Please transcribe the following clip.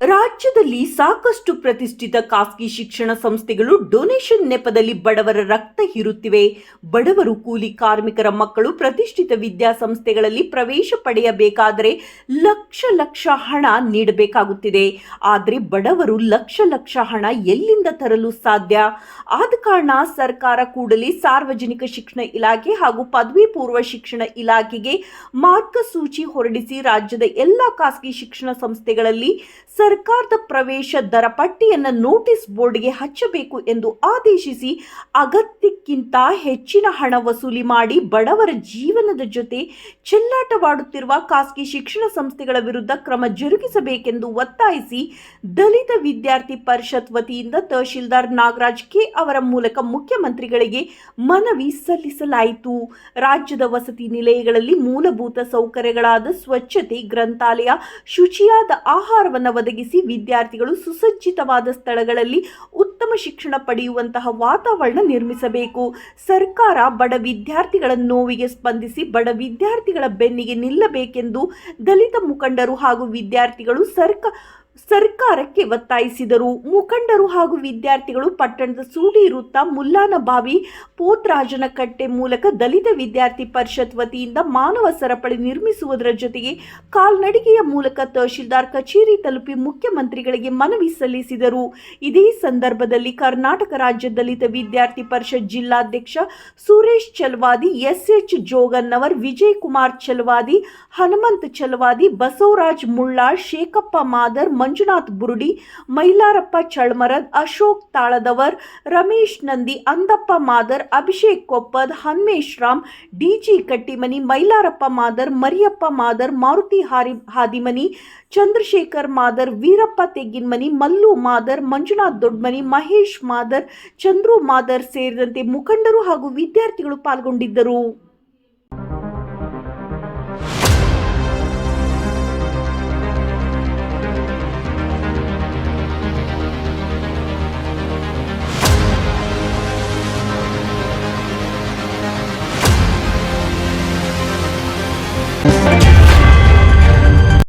ರಾಜ್ಯದಲ್ಲಿ ಸಾಕಷ್ಟು ಪ್ರತಿಷ್ಠಿತ ಖಾಸಗಿ ಶಿಕ್ಷಣ ಸಂಸ್ಥೆಗಳು ಡೊನೇಷನ್ ನೆಪದಲ್ಲಿ ಬಡವರ ರಕ್ತ ಹೀರುತ್ತಿವೆ. ಬಡವರು ಕೂಲಿ ಕಾರ್ಮಿಕರ ಮಕ್ಕಳು ಪ್ರತಿಷ್ಠಿತ ವಿದ್ಯಾಸಂಸ್ಥೆಗಳಲ್ಲಿ ಪ್ರವೇಶ ಪಡೆಯಬೇಕಾದರೆ ಲಕ್ಷ ಲಕ್ಷ ಹಣ ನೀಡಬೇಕಾಗುತ್ತಿದೆ. ಆದರೆ ಬಡವರು ಲಕ್ಷ ಲಕ್ಷ ಹಣ ಎಲ್ಲಿಂದ ತರಲು ಸಾಧ್ಯ? ಆದ ಕಾರಣ ಸರ್ಕಾರ ಕೂಡಲೇ ಸಾರ್ವಜನಿಕ ಶಿಕ್ಷಣ ಇಲಾಖೆ ಹಾಗೂ ಪದವಿ ಪೂರ್ವ ಶಿಕ್ಷಣ ಇಲಾಖೆಗೆ ಮಾರ್ಗಸೂಚಿ ಹೊರಡಿಸಿ ರಾಜ್ಯದ ಎಲ್ಲ ಖಾಸಗಿ ಶಿಕ್ಷಣ ಸಂಸ್ಥೆಗಳಲ್ಲಿ ಸರ್ಕಾರದ ಪ್ರವೇಶ ದರ ಪಟ್ಟಿಯನ್ನು ನೋಟಿಸ್ ಬೋರ್ಡ್ಗೆ ಹಚ್ಚಬೇಕು ಎಂದು ಆದೇಶಿಸಿ ಅಗತ್ಯಕ್ಕಿಂತ ಹೆಚ್ಚಿನ ಹಣ ವಸೂಲಿ ಮಾಡಿ ಬಡವರ ಜೀವನದ ಜೊತೆ ಚೆಲ್ಲಾಟವಾಡುತ್ತಿರುವ ಖಾಸಗಿ ಶಿಕ್ಷಣ ಸಂಸ್ಥೆಗಳ ವಿರುದ್ಧ ಕ್ರಮ ಜರುಗಿಸಬೇಕೆಂದು ಒತ್ತಾಯಿಸಿ ದಲಿತ ವಿದ್ಯಾರ್ಥಿ ಪರಿಷತ್ ವತಿಯಿಂದ ತಹಶೀಲ್ದಾರ್ ನಾಗರಾಜ್ ಕೆ ಅವರ ಮೂಲಕ ಮುಖ್ಯಮಂತ್ರಿಗಳಿಗೆ ಮನವಿ ಸಲ್ಲಿಸಲಾಯಿತು. ರಾಜ್ಯದ ವಸತಿ ನಿಲಯಗಳಲ್ಲಿ ಮೂಲಭೂತ ಸೌಕರ್ಯಗಳಾದ ಸ್ವಚ್ಛತೆ, ಗ್ರಂಥಾಲಯ, ಶುಚಿಯಾದ ಆಹಾರವನ್ನು ಒದಗಿಸಿ ವಿದ್ಯಾರ್ಥಿಗಳು ಸುಸಜ್ಜಿತವಾದ ಸ್ಥಳಗಳಲ್ಲಿ ಉತ್ತಮ ಶಿಕ್ಷಣ ಪಡೆಯುವಂತಹ ವಾತಾವರಣ ನಿರ್ಮಿಸಬೇಕು. ಸರ್ಕಾರ ಬಡ ವಿದ್ಯಾರ್ಥಿಗಳ ನೋವಿಗೆ ಸ್ಪಂದಿಸಿ ಬಡ ವಿದ್ಯಾರ್ಥಿಗಳ ಬೆನ್ನಿಗೆ ನಿಲ್ಲಬೇಕೆಂದು ದಲಿತ ಮುಖಂಡರು ಹಾಗೂ ವಿದ್ಯಾರ್ಥಿಗಳು ಸರ್ಕ ಸರ್ಕಾರಕ್ಕೆ ಒತ್ತಾಯಿಸಿದರು. ಮುಖಂಡರು ಹಾಗೂ ವಿದ್ಯಾರ್ಥಿಗಳು ಪಟ್ಟಣದ ಸೂಡಿ ವೃತ್ತ ಮುಲ್ಲಾನಬಾವಿ ಪೋತ್ರಾಜನಕಟ್ಟೆ ಮೂಲಕ ದಲಿತ ವಿದ್ಯಾರ್ಥಿ ಪರಿಷತ್ ವತಿಯಿಂದ ಮಾನವ ಸರಪಳಿ ನಿರ್ಮಿಸುವುದರ ಜೊತೆಗೆ ಕಾಲ್ನಡಿಗೆಯ ಮೂಲಕ ತಹಶೀಲ್ದಾರ್ ಕಚೇರಿ ತಲುಪಿ ಮುಖ್ಯಮಂತ್ರಿಗಳಿಗೆ ಮನವಿ ಸಲ್ಲಿಸಿದರು. ಇದೇ ಸಂದರ್ಭದಲ್ಲಿ ಕರ್ನಾಟಕ ರಾಜ್ಯ ದಲಿತ ವಿದ್ಯಾರ್ಥಿ ಪರಿಷತ್ ಜಿಲ್ಲಾಧ್ಯಕ್ಷ ಸುರೇಶ್ ಚಲವಾದಿ, ಎಸ್ಎಚ್ ಜೋಗನ್ನವರ್ ವಿಜಯ್ ಕುಮಾರ್ ಚಲವಾದಿ, ಹನುಮಂತ್ ಚಲವಾದಿ, ಬಸವರಾಜ್ ಮುಳ್ಳಾಳ್, ಶೇಖಪ್ಪ ಮಾದರ್ ಮಂಜುನಾಥ್ ಬುರುಡಿ, ಮೈಲಾರಪ್ಪ ಚಳ್ಮರದ್, ಅಶೋಕ್ ತಾಳದವರ್, ರಮೇಶ್ ನಂದಿ, ಅಂದಪ್ಪ ಮಾದರ್, ಅಭಿಷೇಕ್ ಕೊಪ್ಪದ್, ಹನ್ಮೇಶ್ ರಾಮ್, ಡಿಜಿ ಕಟ್ಟಿಮನಿ, ಮೈಲಾರಪ್ಪ ಮಾದರ್, ಮರಿಯಪ್ಪ ಮಾದರ್, ಮಾರುತಿ ಹಾರಿ ಹಾದಿಮನಿ, ಚಂದ್ರಶೇಖರ್ ಮಾದರ್, ವೀರಪ್ಪ ತೆಗ್ಗಿನ್ಮನಿ, ಮಲ್ಲು ಮಾದರ್, ಮಂಜುನಾಥ್ ದೊಡ್ಮನಿ, ಮಹೇಶ್ ಮಾದರ್, ಚಂದ್ರು ಮಾದರ್ ಸೇರಿದಂತೆ ಮುಖಂಡರು ಹಾಗೂ ವಿದ್ಯಾರ್ಥಿಗಳು ಪಾಲ್ಗೊಂಡಿದ್ದರು.